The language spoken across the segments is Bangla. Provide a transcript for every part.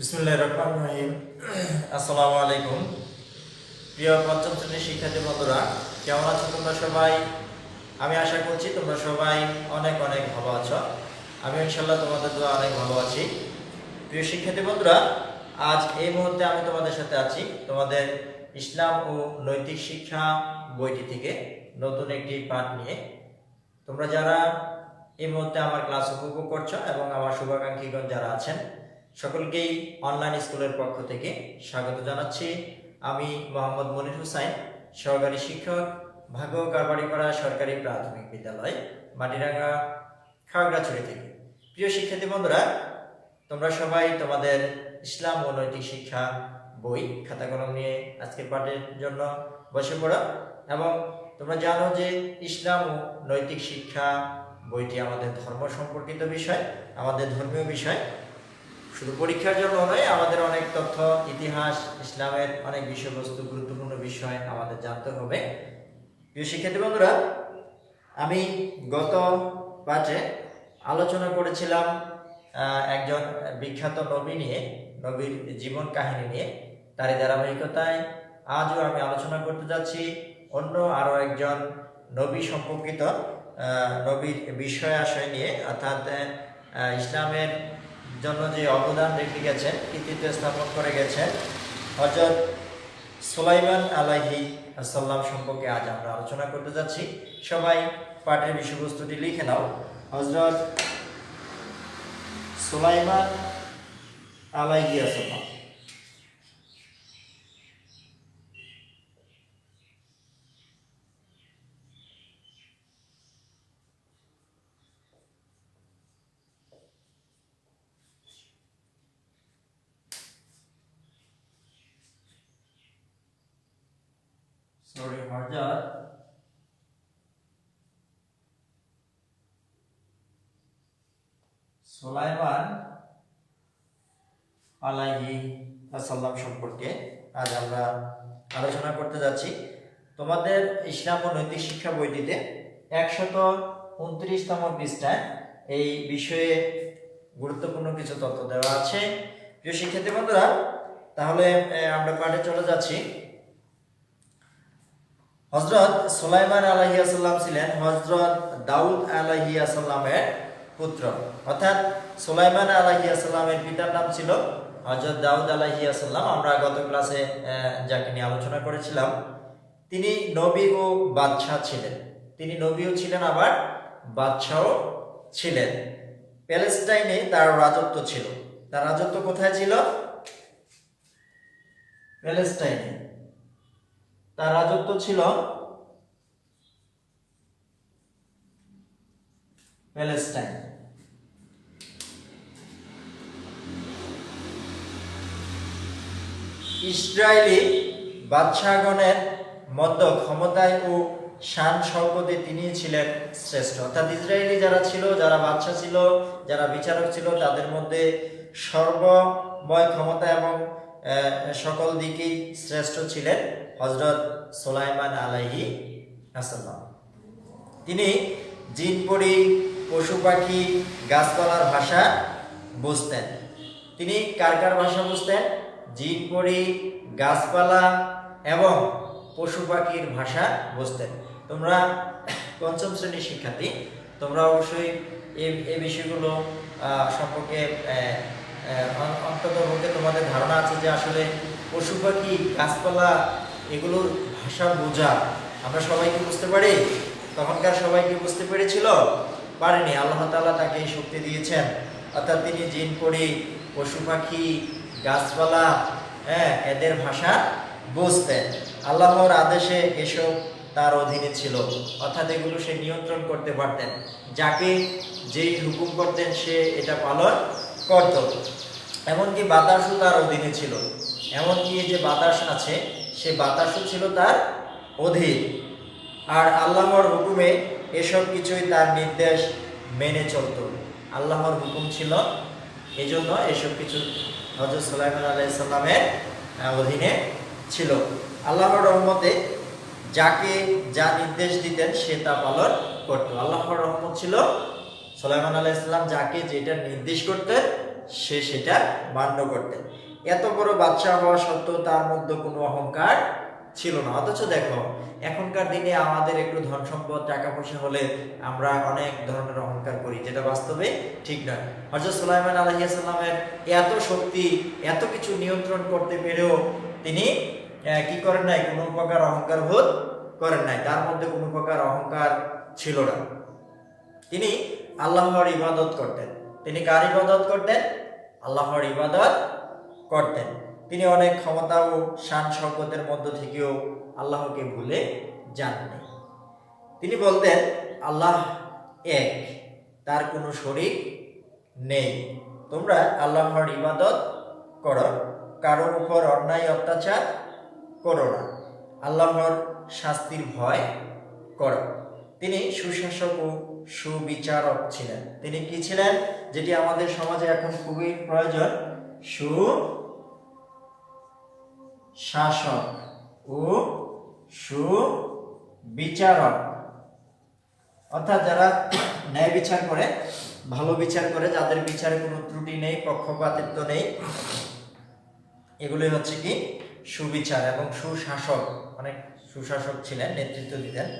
বিসমুল্লাহ রহমান রহিম। আসসালামু আলাইকুম প্রিয় পঞ্চম শ্রেণির শিক্ষার্থী বন্ধুরা, কেমন আছো তোমরা সবাই? আমি আশা করছি তোমরা সবাই অনেক অনেক ভালো আছো। আমি ইনশাল্লাহ তোমাদের দোয়া অনেক ভালো আছি। প্রিয় শিক্ষার্থী বন্ধুরা, আজ এই মুহূর্তে আমি তোমাদের সাথে আছি তোমাদের ইসলাম ও নৈতিক শিক্ষা বইটি থেকে নতুন একটি পাঠ নিয়ে। তোমরা যারা এই মুহূর্তে আমার ক্লাস উপভোগ করছ এবং আমার শুভাকাঙ্ক্ষীগণ যারা আছেন সকলকেই অনলাইন স্কুলের পক্ষ থেকে স্বাগত জানাচ্ছি। আমি মোহাম্মদ মনির হুসাইন, সহকারী শিক্ষক ভাগ্য কারবাড়িপাড়া সরকারি প্রাথমিক বিদ্যালয়, মাটিরাঙ্গা, খাগড়াছড়ি থেকে। প্রিয় শিক্ষার্থী বন্ধুরা, তোমরা সবাই তোমাদের ইসলাম ও নৈতিক শিক্ষা বই খাতা কলম নিয়ে আজকের পাঠের জন্য বসে পড়ো এবং তোমরা জানো যে ইসলাম ও নৈতিক শিক্ষা বইটি আমাদের ধর্ম সম্পর্কিত বিষয়, আমাদের ধর্মীয় বিষয়। শুধু পরীক্ষার জন্য নয়, আমাদের অনেক তথ্য, ইতিহাস, ইসলামের অনেক বিষয়বস্তু, গুরুত্বপূর্ণ বিষয় আমাদের জানতে হবে। প্রিয় শিক্ষার্থী বন্ধুরা, আমি গত পাঠে আলোচনা করেছিলাম একজন বিখ্যাত নবী নিয়ে, নবীর জীবন কাহিনী নিয়ে। তারই ধারাবাহিকতায় আজও আমি আলোচনা করতে যাচ্ছি। অন্য আরও একজন নবী সম্পর্কিত নবীর বিষয় আশয় নিয়ে, অর্থাৎ ইসলামের জন্য যে অবদান রেখে গেছেন, কৃতিত্ব স্থাপন করে গেছেন হজরত সুলাইমান আলাহি আসাল্লাম সম্পর্কে আজ আমরা আলোচনা করতে যাচ্ছি। সবাই পাঠের বিষয়বস্তুটি লিখে নাও। হজরত সুলাইমান আলাইহি আসাল্লাম সরি হজরত সুলাইমান আলাইহি আসাল্লাম সম্পর্কে আজ আমরা আলোচনা করতে যাচ্ছি। তোমাদের ইসলাম ও নৈতিক শিক্ষা বইটিতে একশত উনত্রিশতম পৃষ্ঠায় এই বিষয়ে গুরুত্বপূর্ণ কিছু তথ্য দেওয়া আছে। প্রিয় শিক্ষার্থী বন্ধুরা, তাহলে আমরা পাঠে চলে যাচ্ছি। হজরত সুলাইমান আলহিয়াসাল্লাম ছিলেন হজরত দাউদ আলহিয়াসাল্লামের পুত্র। অর্থাৎ সুলাইমান আলহিয়াসাল্লামের পিতার নাম ছিল হজরত দাউদ আলহিয়াসাল্লাম আমরা গত ক্লাসে যাকে নিয়ে আলোচনা করেছিলাম, তিনি নবী ও বাদশাহ ছিলেন। তিনি নবীও ছিলেন, আবার বাদশাহও ছিলেন। প্যালেস্টাইনে তার রাজত্ব ছিল। তার রাজত্ব কোথায় ছিল? প্যালেস্টাইনে। তার রাজত্ব ছিল প্যালেস্টাইন। ইসরায়েলি বাদশাহগণের মধ্য ক্ষমতায় ও শান সম্পদে তিনি ছিলেন শ্রেষ্ঠ। অর্থাৎ ইসরায়েলি যারা ছিল, যারা বাদশাহ ছিল, যারা বিচারক ছিল, তাদের মধ্যে সর্বময় ক্ষমতা এবং সকল দিকেই শ্রেষ্ঠ ছিলেন। হজরত সোলাইমান আলাইহি আসাল্লাম তিনি জিন, পরি, পশু পাখি, গাছপালার ভাষা বুঝতেন। তিনি কার কার ভাষা বুঝতেন? জিন, পরি, গাছপালা এবং পশু পাখির ভাষা বুঝতেন। তোমরা পঞ্চম শ্রেণির শিক্ষার্থী, তোমরা অবশ্যই এই বিষয়গুলো সম্পর্কে অন্তত তোমাদের ধারণা আছে যে আসলে পশু পাখি, গাছপালা এগুলোর ভাষা বোঝা, আমরা সবাইকে বুঝতে পারি? তখনকার সবাই কি বুঝতে পেরেছিল? পারেনি। আল্লাহ তাআলা তাকে এই শক্তি দিয়েছেন। অর্থাৎ তিনি জিন পড়ি পশু পাখি, গাছপালা হ্যাঁ এদের ভাষা বুঝতেন। আল্লাহর আদেশে এসব তার অধীনে ছিল। অর্থাৎ এগুলো সে নিয়ন্ত্রণ করতে পারতেন। যাকে যেই হুকুম করতেন, সে এটা পালন করত। এমনকি বাতাসও তার অধীনে ছিল। এমনকি যে বাতাস আছে সে বাতাসও ছিল তার অধীন। আর আল্লাহর হুকুমে এসব কিছুই তার নির্দেশ মেনে চলত। আল্লাহর হুকুম ছিল এজন্য এসব কিছু হজরত সুলাইমান আলাইসাল্লামের অধীনে ছিল। আল্লাহর রহমতে যাকে যা নির্দেশ দিতেন সে তা পালন করত। আল্লাহর রহমত ছিল সুলাইমান আলাইসাল্লাম যাকে যেটা নির্দেশ করতেন সে সেটা মান্য করতেন। এত বড় বাচ্চা হওয়া সত্ত্বেও তার মধ্যে কোনো অহংকার ছিল না। অথচ দেখো, এখনকার দিনে আমাদের একটু ধন সম্পদ টাকা পয়সা হলে আমরা অনেক ধরনের অহংকার করি, যেটা বাস্তবে ঠিক নয়। হজরত সুলাইমান আলহিয়াসাল্লামের এত শক্তি, এত কিছু নিয়ন্ত্রণ করতে পেরেও তিনি কি করেন নাই? কোনো প্রকার অহংকার বোধ করেন নাই। তার মধ্যে কোনো প্রকার অহংকার ছিল না। তিনি আল্লাহর ইবাদত করতেন। তিনি কার ইবাদত করতেন? আল্লাহর ইবাদত করতেন। তিনি অনেক ক্ষমতা ও শান শকতের মধ্য থেকেও আল্লাহকে ভুলে যাননি। তিনি বলতেন, আল্লাহ এক, তার কোনো শরিক নেই। তোমরা আল্লাহর ইবাদত করো, কারোর উপর অন্যায়, অত্যাচার করো না। আল্লাহর শাস্তির ভয় করো। তিনি সুশাসক ও সুবিচারক ছিলেন। তিনি কি ছিলেন, যেটি আমাদের সমাজে এখন খুবই প্রয়োজন? সু শাসক ও সুবিচারক। অর্থাৎ যারা ন্যায় বিচার করে, ভালো বিচার করে, যাদের বিচারে কোনো ত্রুটি নেই, পক্ষপাতিত্ব নেই এগুলি হচ্ছে কি? সুবিচার এবং সুশাসক, অনেক সুশাসক ছিলেন, নেতৃত্ব দিতেন।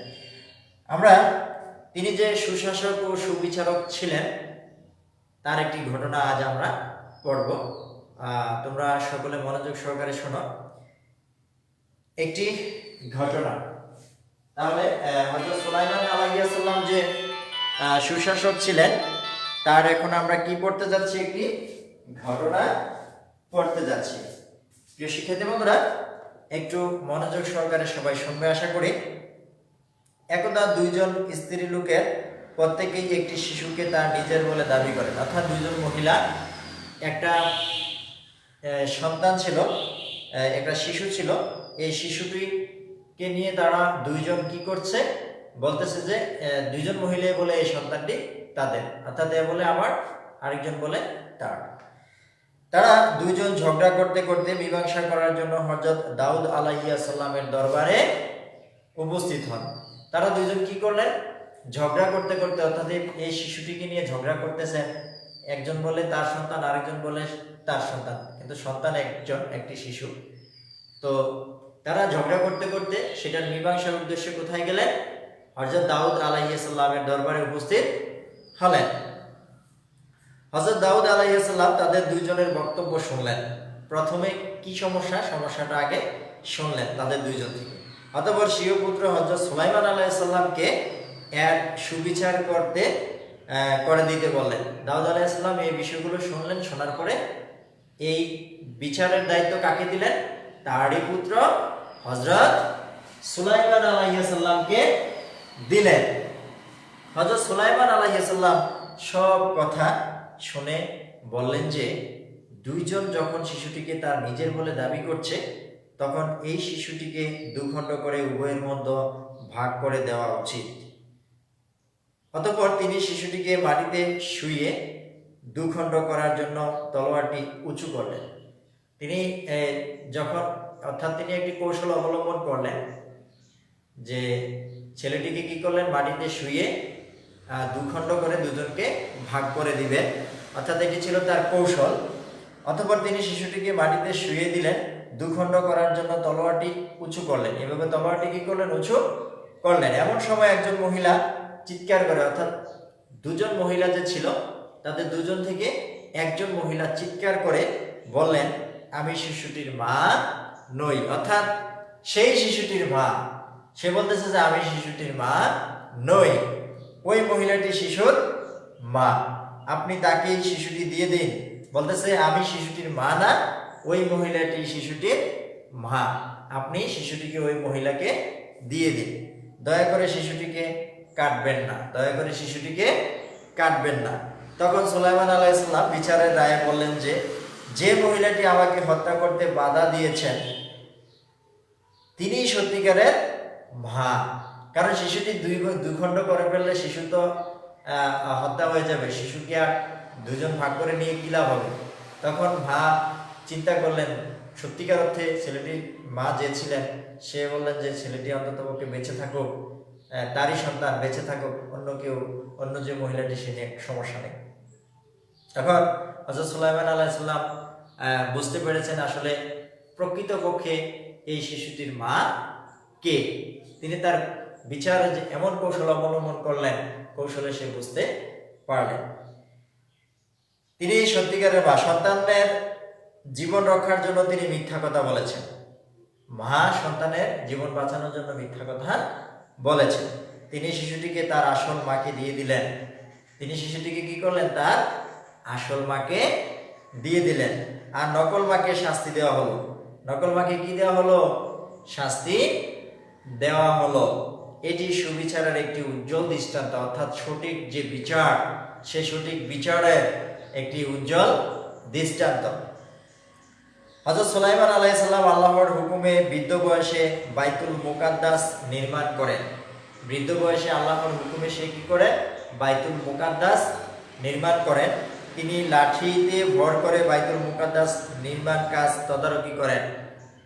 আমরা, তিনি যে সুশাসক ও সুবিচারক ছিলেন, তার একটি ঘটনা আজ আমরা পড়ব। তোমরা সকলে মনোযোগ সহকারে শোনো। একটি ঘটনা। তাহলে হজরত সুলাইমান আলাইসাল্লাম যে সুশাসক ছিলেন, তার এখন আমরা কি পড়তে যাচ্ছি একটি ঘটনা পড়তে যাচ্ছি। প্রিয় শিক্ষার্থী বন্ধুরা, একটু মনোযোগ সহকারে সবাই শুনবে আশা করি। একদা দুইজন স্ত্রী লোকের প্রত্যেকেই একটি শিশুকে তার নিজের বলে দাবি করেন। অর্থাৎ দুইজন মহিলা, একটা সন্তান ছিল একটা শিশু ছিল এই শিশুটিকে নিয়ে তারা দুইজন কি করছে? বলতেছে যে দুইজন মহিলা বলে এই সন্তানটি তাদের। অর্থাৎ এ বলে আমার, আরেকজন বলে তার। তারা দুইজন ঝগড়া করতে করতে মীমাংসা করার জন্য হজরত দাউদ আলাইয়া সাল্লামের দরবারে উপস্থিত হন। তারা দুইজন কি করলেন? ঝগড়া করতে করতে, অর্থাৎ এই শিশুটিকে নিয়ে ঝগড়া করতেছেন। একজন বলে তার সন্তান, আরেকজন বলে তার সন্তান। কিন্তু সন্তান একজন, একটি শিশু। তো তারা ঝগড়া করতে করতে সেটার মীমাংসার উদ্দেশ্যে কোথায় গেলেন? হজরত দাউদ আলাইসাল্লামের দরবারে উপস্থিত হলেন। হজরত দাউদ আলাইসাল্লাম তাদের দুইজনের বক্তব্য শুনলেন। প্রথমে কি সমস্যা? সমস্যাটা আগে শুনলেন তাদের দুইজন থেকে। অতপর স্বীয় পুত্র হজরত সুলাইমান আলাইসাল্লামকে এর সুবিচার করতে করে দিতে বললেন। দাউদ আলাইসাল্লাম এই বিষয়গুলো শুনলেন, শোনার পরে এই বিচারের দায়িত্ব কাকে দিলেন? তারই পুত্র হজরত সুলাইমান আলাইসাল্লামকে দিলেন। হজরত সুলাইমান আলাইসাল্লাম সব কথা শুনে বললেন যে, দুইজন যখন শিশুটিকে তার নিজের বলে দাবি করছে, তখন এই শিশুটিকে দুখণ্ড করে উভয়ের মধ্যে ভাগ করে দেওয়া উচিত। অতঃপর তিনি শিশুটিকে মাটিতে শুইয়ে দুখণ্ড করার জন্য তলোয়ারটি উঁচু করলেন। তিনি যখন অর্থাৎ তিনি একটি কৌশল অবলম্বন করলেন যে ছেলেটিকে কি করলেন? মাটিতে শুয়ে দুখণ্ড করে দুজনকে ভাগ করে দিবেন। অর্থাৎ এটি ছিল তার কৌশল। অতঃপর তিনি শিশুটিকে মাটিতে শুয়ে দিলেন। দুখণ্ড করার জন্য তলোয়ারটি উঁচু করলেন। এভাবে তলোয়ারটি কি করলেন? উঁচু করলেন। এমন সময় একজন মহিলা চিৎকার করে, অর্থাৎ দুজন মহিলা যে ছিল, তাদের দুজন থেকে একজন মহিলা চিৎকার করে বললেন, আমি শিশুটির মা নই। অর্থাৎ সেই শিশুটির মা, সে বলতেছে যে আমি শিশুটির মা নই। ওই মহিলাটি শিশুর মা। আপনি তাকে শিশুটি দিয়ে দিন। বলতেছে, আমি শিশুটির মা না, ওই মহিলাটি শিশুটির মা। আপনি শিশুটিকে ওই মহিলাকে দিয়ে দিন। দয়া করে শিশুটিকে কাটবেন না। দয়া করে শিশুটিকে কাটবেন না। তখন সুলাইমান আলাইসাল্লাম বিচারের রায়ে বললেন যে যে মহিলাটি আমাকে হত্যা করতে বাধা দিয়েছেন, তিনিই সত্যিকারের মা। কারণ শিশুটি দুই ভাগ- দুই খণ্ড করে ফেললে শিশু তো হত্যা হয়ে যাবে। শিশুকে আর দুজন ভাগ করে নিয়ে কি লাভ হবে? তখন মা চিন্তা করলেন, সত্যিকার অর্থে ছেলেটির মা যে ছিলেন, সে বললেন যে ছেলেটি অন্তত পক্ষে বেঁচে থাকুক তারই সন্তান বেঁচে থাকুক, অন্য কেউ, অন্য যে মহিলাটি সে নিয়ে সমস্যা নেই। এখন হজরত সুলাইমান আলাইসাল্লাম বুঝতে পেরেছেন আসলে প্রকৃতপক্ষে এই শিশুটির মা কে? তিনি তার বিচারে যে এমন কৌশল অবলম্বন করলেন, কৌশলে সে বুঝতে পারলেন। তিনি সত্যিকারের বা সন্তানের জীবন রক্ষার জন্য তিনি মিথ্যা কথা বলেছেন। মা সন্তানের জীবন বাঁচানোর জন্য মিথ্যা কথা বলেছেন। তিনি শিশুটিকে তার আসল মাকে দিয়ে দিলেন। তিনি শিশুটিকে কি করলেন? তার আসল মাকে দিয়ে দিলেন। আর নকল মাকে শাস্তি দেওয়া হলো। নকল মাকে কি দেওয়া হলো? শাস্তি দেওয়া হলো। এটি সুবিচারের একটি উজ্জ্বল দৃষ্টান্ত, অর্থাৎ সঠিক যে বিচার, সে সঠিক বিচারের একটি উজ্জ্বল দৃষ্টান্ত। হজরত সুলাইমান আলাইসাল্লাম আল্লাহর হুকুমে বৃদ্ধ বয়সে বাইতুল মুকাদ্দাস নির্মাণ করেন। বৃদ্ধ বয়সে আল্লাহর হুকুমে সে কি করে? বাইতুল মুকাদ্দাস নির্মাণ করেন। তিনি লাঠিতে ভর করে বাইতুল মুকাদ্দাস নির্মাণ কাজ তদারকি করেন।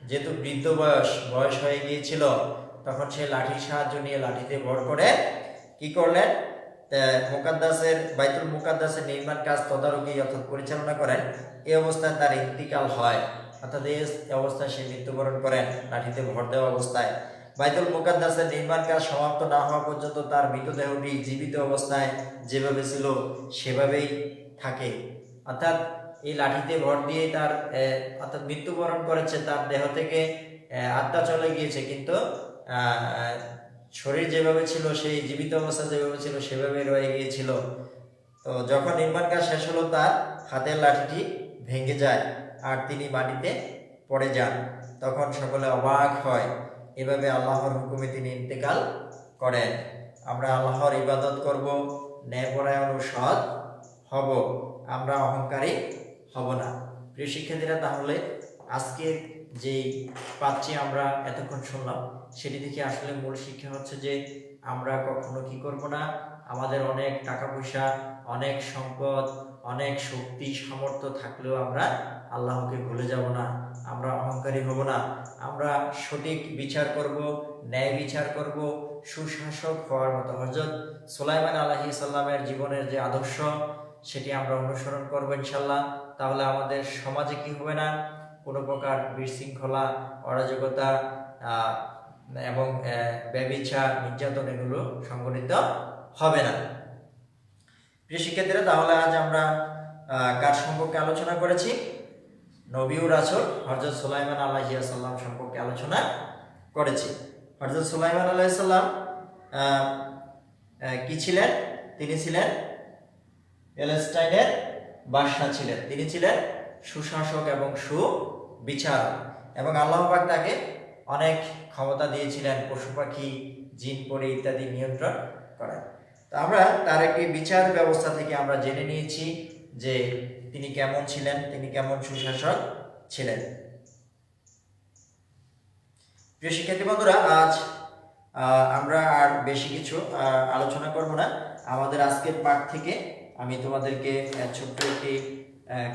যেহেতু বৃদ্ধ বয়স বয়স হয়ে গিয়েছিল, তখন সে লাঠির সাহায্য নিয়ে লাঠিতে ভর করে কি করলেন? মুকাদ্দাসের, বাইতুল মুকাদ্দাসের নির্মাণ কাজ তদারকি অর্থাৎ পরিচালনা করেন। এই অবস্থায় তার ইন্তিকাল হয়। অর্থাৎ এই অবস্থায় সে মৃত্যুবরণ করেন লাঠিতে ভর দেওয়া অবস্থায়। বাইতুল মুকাদ্দাসের নির্মাণ কাজ সমাপ্ত না হওয়া পর্যন্ত তার মৃতদেহটি জীবিত অবস্থায় যেভাবে ছিল, সেভাবেই থাকে। অর্থাৎ এই লাঠিতে ভর দিয়ে তার অর্থাৎ মৃত্যুবরণ করেছে, তার দেহ থেকে আত্মা চলে গিয়েছে। কিন্তু শরীর যেভাবে ছিল, সেই জীবিত অবস্থা যেভাবে ছিল, সেভাবে রয়ে গিয়েছিল। তো যখন নির্মাণ কাজ শেষ হলো, তার হাতের লাঠিটি ভেঙে যায় আর তিনি মাটিতে পড়ে যান। তখন সকলে অবাক হয়। এভাবে আল্লাহর হুকুমে তিনি ইন্তেকাল করেন। আমরা আল্লাহর ইবাদত করব, ন্যায়পরায়ণ ও সৎ হব, আমরা অহংকারী হব না। প্রিয় শিক্ষার্থীরা, তাহলে আজকে যেই পাচ্ছি আমরা এতক্ষণ শুনলাম, সেটি থেকে আসলে মূল শিক্ষা হচ্ছে যে, আমরা কখনো কি করব না? আমাদের অনেক টাকা পয়সা অনেক সম্পদ, অনেক শক্তি, সামর্থ্য থাকলেও আমরা আল্লাহকে ভুলে যাব না, আমরা অহংকারী হব না। আমরা সঠিক বিচার করব, ন্যায় বিচার করব, সুশাসক হওয়ার মতো হজরত সোলাইমান আলাহি সাল্লামের জীবনের যে আদর্শ সেটি আমরা অনুসরণ করব ইনশাল্লাহ। তাহলে আমাদের সমাজে কি হবে না? কোনো প্রকার বিশৃঙ্খলা অরাজকতা এবং ব্যবিচার নির্যাতন এগুলো সংগঠিত হবে না। প্রিয় শিক্ষার্থীরা তাহলে আজ আমরা কার সম্পর্কে আলোচনা করেছি? নবীউর রাসূল হযরত সুলাইমান আলাইহিস সালাম সম্পর্কে আলোচনা করেছি। হযরত সুলাইমান আহ, আহ, কি ছিলেন? তিনি ছিলেন প্যালেস্টাইনের বাদশাহ ছিলেন। তিনি ছিলেন সুশাসক এবং সুবিচারক। এবং আল্লাহ পাক তাকে অনেক ক্ষমতা দিয়েছিলেন, পশু পাখি, জিন পরে ইত্যাদি নিয়ন্ত্রণ করেন তো আমরা তার একটি বিচার ব্যবস্থা থেকে আমরা জেনে নিয়েছি যে তিনি কেমন ছিলেন, তিনি কেমন সুশাসক ছিলেন। প্রিয় শিক্ষার্থী বন্ধুরা, আজ আমরা আর বেশি কিছু আলোচনা করব না। আমাদের আজকের পাঠ থেকে আমি তোমাদেরকে ছোট্ট একটি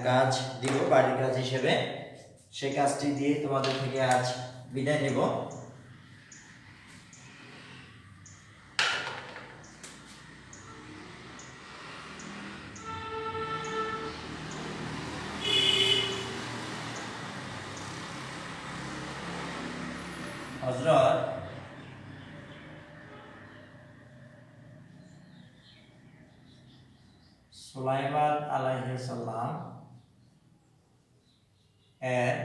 কাজ দিব, বাড়ির কাজ হিসেবে। সেই কাজটি দিয়ে তোমাদের থেকে আজ বিদায় নেব হজরত সুলাইমান আলাইহিস সালাম এর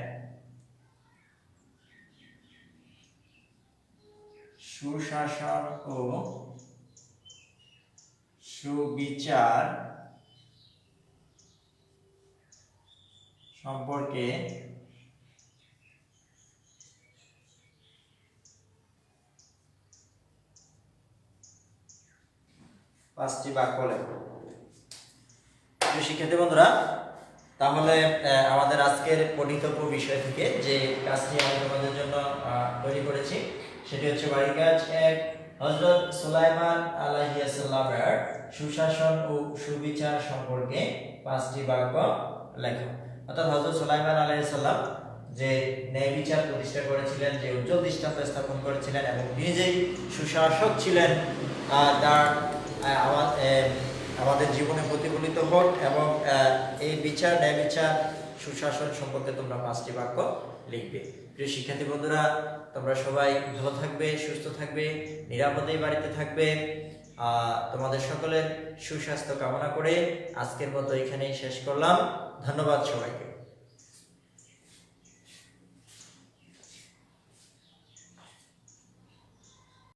সুশাসন ও সুবিচার সম্পর্কে পাঁচটি বাক্য লেখো। প্রিয় শিক্ষার্থী বন্ধুরা, তাহলে আমাদের আজকের পঠিতব্য বিষয় থেকে যে কাজটি আমি তোমাদের জন্য তৈরি করেছি, সেটি হচ্ছে বাড়ির কাজ এক। হজরত সুলাইমান আলাইসাল্লামের সুশাসন ও সুবিচার সম্পর্কে পাঁচটি বাক্য লেখো। অর্থাৎ হজরত সুলাইমান আলাইসাল্লাম যে ন্যায় বিচার প্রতিষ্ঠা করেছিলেন, যে উজ্জ্বল দৃষ্টান্ত স্থাপন করেছিলেন এবং নিজেই সুশাসক ছিলেন তার আমার আমাদের জীবনে প্রতিফলিত হোক এবং এই বিচার, ন্যায় বিচার, সুশাসন সম্পর্কে তোমরা পাঁচটি বাক্য লিখবে। প্রিয় শিক্ষার্থী বন্ধুরা, তোমরা সবাই ভালো থাকবে, সুস্থ থাকবে নিরাপদেই বাড়িতে থাকবে। তোমাদের সকলের সুস্বাস্থ্য কামনা করে আজকের মতো এখানেই শেষ করলাম। ধন্যবাদ সবাইকে।